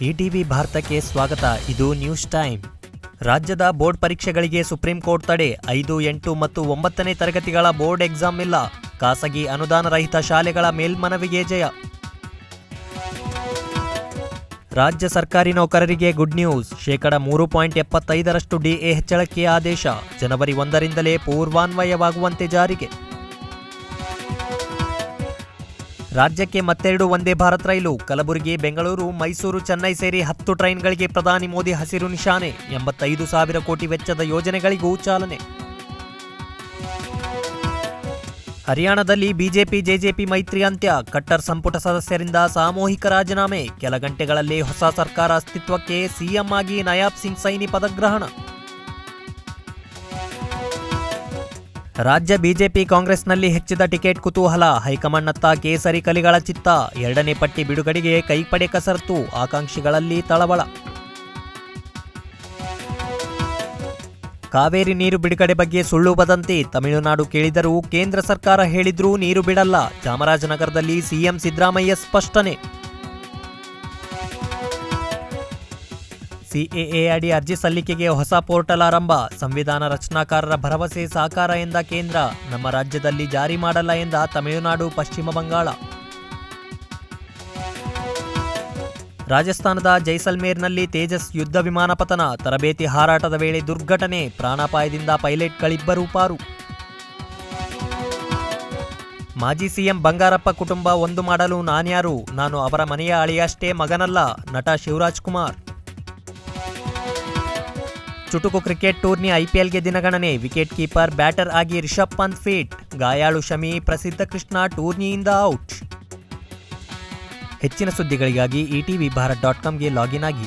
ETV ಭಾರತಕ್ಕೆ ಸ್ವಾಗತ. ಇದು ನ್ಯೂಸ್ ಟೈಮ್. ರಾಜ್ಯದ ಬೋರ್ಡ್ ಪರೀಕ್ಷೆಗಳಿಗೆ ಸುಪ್ರೀಂ ಕೋರ್ಟ್ ತಡೆ. ಐದು, ಎಂಟು ಮತ್ತು ಒಂಬತ್ತನೇ ತರಗತಿಗಳ ಬೋರ್ಡ್ ಎಕ್ಸಾಮ್ ಇಲ್ಲ. ಖಾಸಗಿ ಅನುದಾನ ರಹಿತ ಶಾಲೆಗಳ ಮೇಲ್ಮನವಿಗೆ ಜಯ. ರಾಜ್ಯ ಸರ್ಕಾರಿ ನೌಕರರಿಗೆ ಗುಡ್ ನ್ಯೂಸ್. ಶೇಕಡ ಮೂರು ಪಾಯಿಂಟ್ ಎಪ್ಪತ್ತೈದರಷ್ಟು ಡಿಎ ಹೆಚ್ಚಳಕ್ಕೆ ಆದೇಶ. ಜನವರಿ ಒಂದರಿಂದಲೇ ಪೂರ್ವಾನ್ವಯವಾಗುವಂತೆ ಜಾರಿಗೆ. ರಾಜ್ಯಕ್ಕೆ ಮತ್ತೆರಡು ವಂದೇ ಭಾರತ್ ರೈಲು. ಕಲಬುರಗಿ, ಬೆಂಗಳೂರು, ಮೈಸೂರು, ಚೆನ್ನೈ ಸೇರಿ ಹತ್ತು ಟ್ರೈನ್ಗಳಿಗೆ ಪ್ರಧಾನಿ ಮೋದಿ ಹಸಿರು ನಿಶಾನೆ. ಎಂಬತ್ತೈದು ಸಾವಿರ ಕೋಟಿ ವೆಚ್ಚದ ಯೋಜನೆಗಳಿಗೂ ಚಾಲನೆ. ಹರಿಯಾಣದಲ್ಲಿ ಬಿಜೆಪಿ, ಜೆಜೆಪಿ ಮೈತ್ರಿ ಅಂತ್ಯ. ಕಟ್ಟರ್ ಸಂಪುಟ ಸದಸ್ಯರಿಂದ ಸಾಮೂಹಿಕ ರಾಜೀನಾಮೆ. ಕೆಲ ಗಂಟೆಗಳಲ್ಲಿ ಹೊಸ ಸರ್ಕಾರ ಅಸ್ತಿತ್ವಕ್ಕೆ ಸಿಎಂ ಆಗಿ ನಯಾಬ್ ಸಿಂಗ್ ಸೈನಿ ಪದಗ್ರಹಣ. ರಾಜ್ಯ ಬಿಜೆಪಿ ಕಾಂಗ್ರೆಸ್ನಲ್ಲಿ ಹೆಚ್ಚಿದ ಟಿಕೆಟ್ ಕುತೂಹಲ. ಹೈಕಮಾಂಡ್ನತ್ತ ಕೇಸರಿ ಕಲಿಗಳ ಚಿತ್ತ. ಎರಡನೇ ಪಟ್ಟಿ ಬಿಡುಗಡೆಗೆ ಕೈಪಡೆ ಕಸರತ್ತು. ಆಕಾಂಕ್ಷಿಗಳಲ್ಲಿ ತಳವಳ. ಕಾವೇರಿ ನೀರು ಬಿಡುಗಡೆ ಬಗ್ಗೆ ಸುಳ್ಳು ವದಂತಿ ತಮಿಳುನಾಡು ಕೇಳಿದರೂ ಕೇಂದ್ರ ಸರ್ಕಾರ ಹೇಳಿದ್ರೂ ನೀರು ಬಿಡಲ್ಲ. ಚಾಮರಾಜನಗರದಲ್ಲಿ ಸಿಎಂ ಸಿದ್ದರಾಮಯ್ಯ ಸ್ಪಷ್ಟನೆ. ಸಿಎಎ ಅಡಿ ಅರ್ಜಿ ಸಲ್ಲಿಕೆಗೆ ಹೊಸ ಪೋರ್ಟಲ್ ಆರಂಭ. ಸಂವಿಧಾನ ರಚನಾಕಾರರ ಭರವಸೆ ಸಾಕಾರ ಎಂದ ಕೇಂದ್ರ. ನಮ್ಮ ರಾಜ್ಯದಲ್ಲಿ ಜಾರಿ ಮಾಡಲ್ಲ ಎಂದ ತಮಿಳುನಾಡು, ಪಶ್ಚಿಮ ಬಂಗಾಳ. ರಾಜಸ್ಥಾನದ ಜೈಸಲ್ಮೇರ್ನಲ್ಲಿ ತೇಜಸ್ ಯುದ್ಧ ವಿಮಾನ ಪತನ. ತರಬೇತಿ ಹಾರಾಟದ ವೇಳೆ ದುರ್ಘಟನೆ, ಪ್ರಾಣಾಪಾಯದಿಂದ ಪೈಲಟ್ಗಳಿಬ್ಬರು ಪಾರು. ಮಾಜಿ ಸಿಎಂ ಬಂಗಾರಪ್ಪ ಕುಟುಂಬ ಒಂದು ಮಾಡಲು ನಾನ್ಯಾರು. ನಾನು ಅವರ ಮನೆಯ ಅಳಿಯಷ್ಟೇ ಮಗನಲ್ಲ, ನಟ ಶಿವರಾಜ್ ಕುಮಾರ್ ಚುಟುಕು ಕ್ರಿಕೆಟ್ ಟೂರ್ನಿ ಐಪಿಎಲ್ಗೆ ದಿನಗಣನೆ. ವಿಕೆಟ್ ಕೀಪರ್, ಬ್ಯಾಟರ್ ಆಗಿ ರಿಷಬ್ ಪಂತ್ ಫೀಟ್. ಗಾಯಾಳು ಶಮಿ ಪ್ರಸಿದ್ಧ ಕೃಷ್ಣ ಟೂರ್ನಿಯಿಂದ ಔಟ್. ಹೆಚ್ಚಿನ ಸುದ್ದಿಗಳಿಗಾಗಿ ಇಟಿವಿ ಭಾರತ್ ಡಾಟ್ ಕಾಮ್ಗೆ ಲಾಗಿನ್ ಆಗಿ.